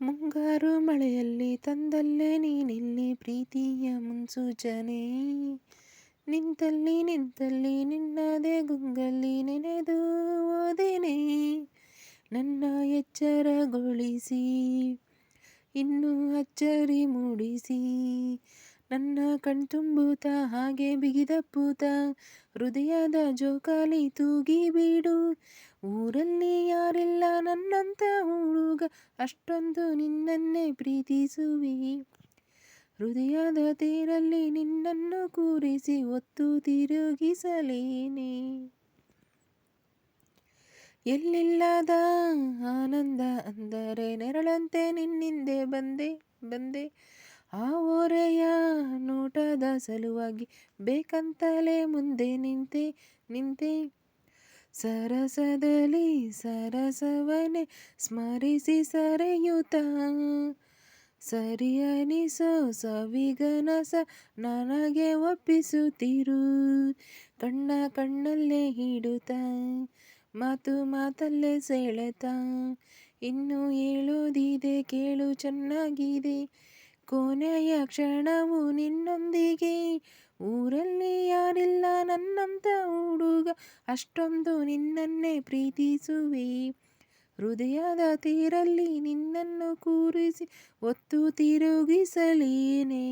ಮುಂಗಾರು ಮಳೆಯಲ್ಲಿ ತಂದಲ್ಲೇ ನೀನಿಲ್ಲಿ ಪ್ರೀತಿಯ ಮುನ್ಸೂಚನೆ. ನಿಂತಲ್ಲಿ ನಿಂತಲ್ಲಿ ನಿನ್ನದೇ ಗುಂಗಲ್ಲಿ ನೆನೆದು ಓದೇನೆ ನನ್ನ ಎಚ್ಚರಗೊಳಿಸಿ, ಇನ್ನೂ ಅಚ್ಚರಿ ಮೂಡಿಸಿ. ನನ್ನ ಕಣ್ತುಂಬೂತ, ಹಾಗೆ ಬಿಗಿದಪ್ಪೂತ ಹೃದಯದ ಜೋಕಾಲಿ ತೂಗಿ ಬಿಡು. ಊರಲ್ಲಿ ಯಾರಿಲ್ಲ ನನ್ನಂತ ಹುಡುಗ, ಅಷ್ಟೊಂದು ನಿನ್ನನ್ನೇ ಪ್ರೀತಿಸುವಿ. ಹೃದಯದ ತೇರಲ್ಲಿ ನಿನ್ನನ್ನು ಕೂರಿಸಿ ಒತ್ತು ತಿರುಗಿಸಲೇನೆ. ಎಲ್ಲಿಲ್ಲದ ಆನಂದ, ಅಂದರೆ ನೆರಳಂತೆ ನಿನ್ನಿಂದೆ ಬಂದೆ ಬಂದೆ. ಸಲುವಾಗಿ ಬೇಕಂತಲೇ ಮುಂದೆ ನಿಂತೆ ನಿಂತೆ. ಸರಸದಲ್ಲಿ ಸರಸವನೆ ಸ್ಮರಿಸಿ ಸರೆಯುತ. ಸರಿಯನಿಸೋ ಸವಿಗನಸ ನನಗೆ ಒಪ್ಪಿಸುತ್ತಿರು. ಕಣ್ಣ ಕಣ್ಣಲ್ಲೇ ಹಿಡುತ್ತ ಮಾತು ಮಾತಲ್ಲೇ ಸೆಳೆತ. ಇನ್ನು ಹೇಳೋದಿದೆ ಕೇಳು ಚೆನ್ನಾಗಿದೆ. ಕೊನೆಯ ಕ್ಷಣವು ನಿನ್ನೊಂದಿಗೆ. ಊರಲ್ಲಿ ಯಾರಿಲ್ಲ ನನ್ನಂತ ಹುಡುಗ, ಅಷ್ಟೊಂದು ನಿನ್ನನ್ನೇ ಪ್ರೀತಿಸುವೆ. ಹೃದಯದ ತೀರಲ್ಲಿ ನಿನ್ನನ್ನು ಕೂರಿಸಿ ಒತ್ತು ತಿರುಗಿಸಲೇನೆ.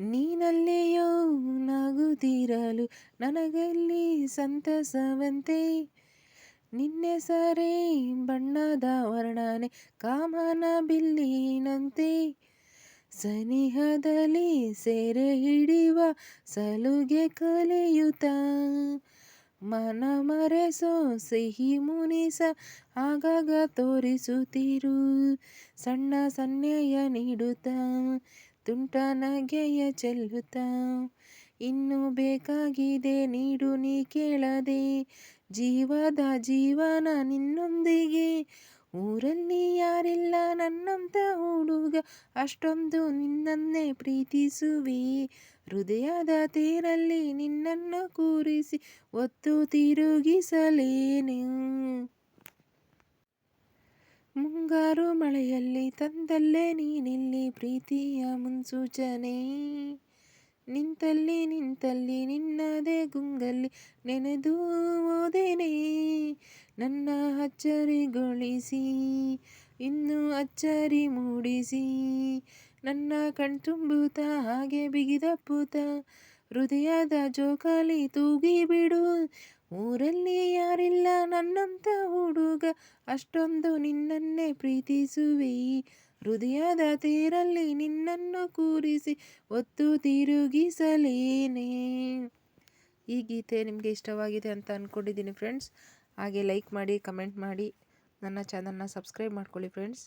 ನೀನಲ್ಲೆಯೋ ನಗುತ್ತಿರಲು ನನಗಲ್ಲಿ ಸಂತಸವಂತೆ. ನಿನ್ನೆಸರೇ ಬಣ್ಣದ ವರ್ಣನೆ, ಕಾಮನ ಬಿಲ್ಲಿನಂತೆ. ಸನಿಹದಲ್ಲಿ ಸೆರೆ ಹಿಡಿಯುವ ಸಲುಗೆ ಕಲಿಯುತ. ಮನ ಮರೆಸೋ ಸಿಹಿ ಮುನಿಸ, ಆಗಾಗ ತೋರಿಸುತ್ತಿರು. ಸಣ್ಣ ಸನ್ನೆಯ ನೀಡುತ್ತ, ತುಂಟ ನಗೆಯ ಚೆಲ್ಲುತ್ತ. ಇನ್ನು ಬೇಕಾಗಿದೆ ನೀಡು ನೀ ಕೇಳದೆ ಜೀವದ ಜೀವನ ನಿನ್ನೊಂದಿಗೆ. ಊರಲ್ಲಿ ಯಾರಿಲ್ಲ ನನ್ನಂತ ಹುಡುಗ, ಅಷ್ಟೊಂದು ನಿನ್ನನ್ನೇ ಪ್ರೀತಿಸುವೆ. ಹೃದಯದ ತೇರಲ್ಲಿ ನಿನ್ನನ್ನು ಕೂರಿಸಿ ಒತ್ತು ತಿರುಗಿಸಲೇನು. ಮುಂಗಾರು ಮಳೆಯಲ್ಲಿ ತಂದಲ್ಲೇ ನೀನಿಲ್ಲಿ ಪ್ರೀತಿಯ ಮುನ್ಸೂಚನೆ. ನಿಂತಲ್ಲಿ ನಿಂತಲ್ಲಿ ನಿನ್ನದೇ ಗುಂಗಲ್ಲಿ ನೆನೆದು ಓದೇನೆ ನನ್ನ ಅಚ್ಚರಿಗೊಳಿಸಿ, ಇನ್ನೂ ಅಚ್ಚರಿ ಮೂಡಿಸಿ. ನನ್ನ ಕಣ್ತುಂಬುತ ಹಾಗೆ ಬಿಗಿದಪ್ಪುತ್ತ ಹೃದಯದ ಜೋಕಾಲಿ ತೂಗಿ ಬಿಡು. ಊರಲ್ಲಿ ಯಾರಿಲ್ಲ ನನ್ನಂತ ಹುಡುಗ, ಅಷ್ಟೊಂದು ನಿನ್ನನ್ನೇ ಪ್ರೀತಿಸುವೆ. ಹೃದಯದ ತೇರಲ್ಲಿ ನಿನ್ನನ್ನು ಕೂರಿಸಿ ಒತ್ತು ತಿರುಗಿಸಲೇನೆ. ಈ ಗೀತೆ ನಿಮಗೆ ಇಷ್ಟವಾಗಿದೆ ಅಂತ ಅಂದ್ಕೊಂಡಿದ್ದೀನಿ ಫ್ರೆಂಡ್ಸ್ ಹಾಗೆ ಲೈಕ್ ಮಾಡಿ ಕಮೆಂಟ್ ಮಾಡಿ, ನನ್ನ ಚಾನಲ್ನ ಸಬ್ಸ್ಕ್ರೈಬ್ ಮಾಡ್ಕೊಳ್ಳಿ ಫ್ರೆಂಡ್ಸ್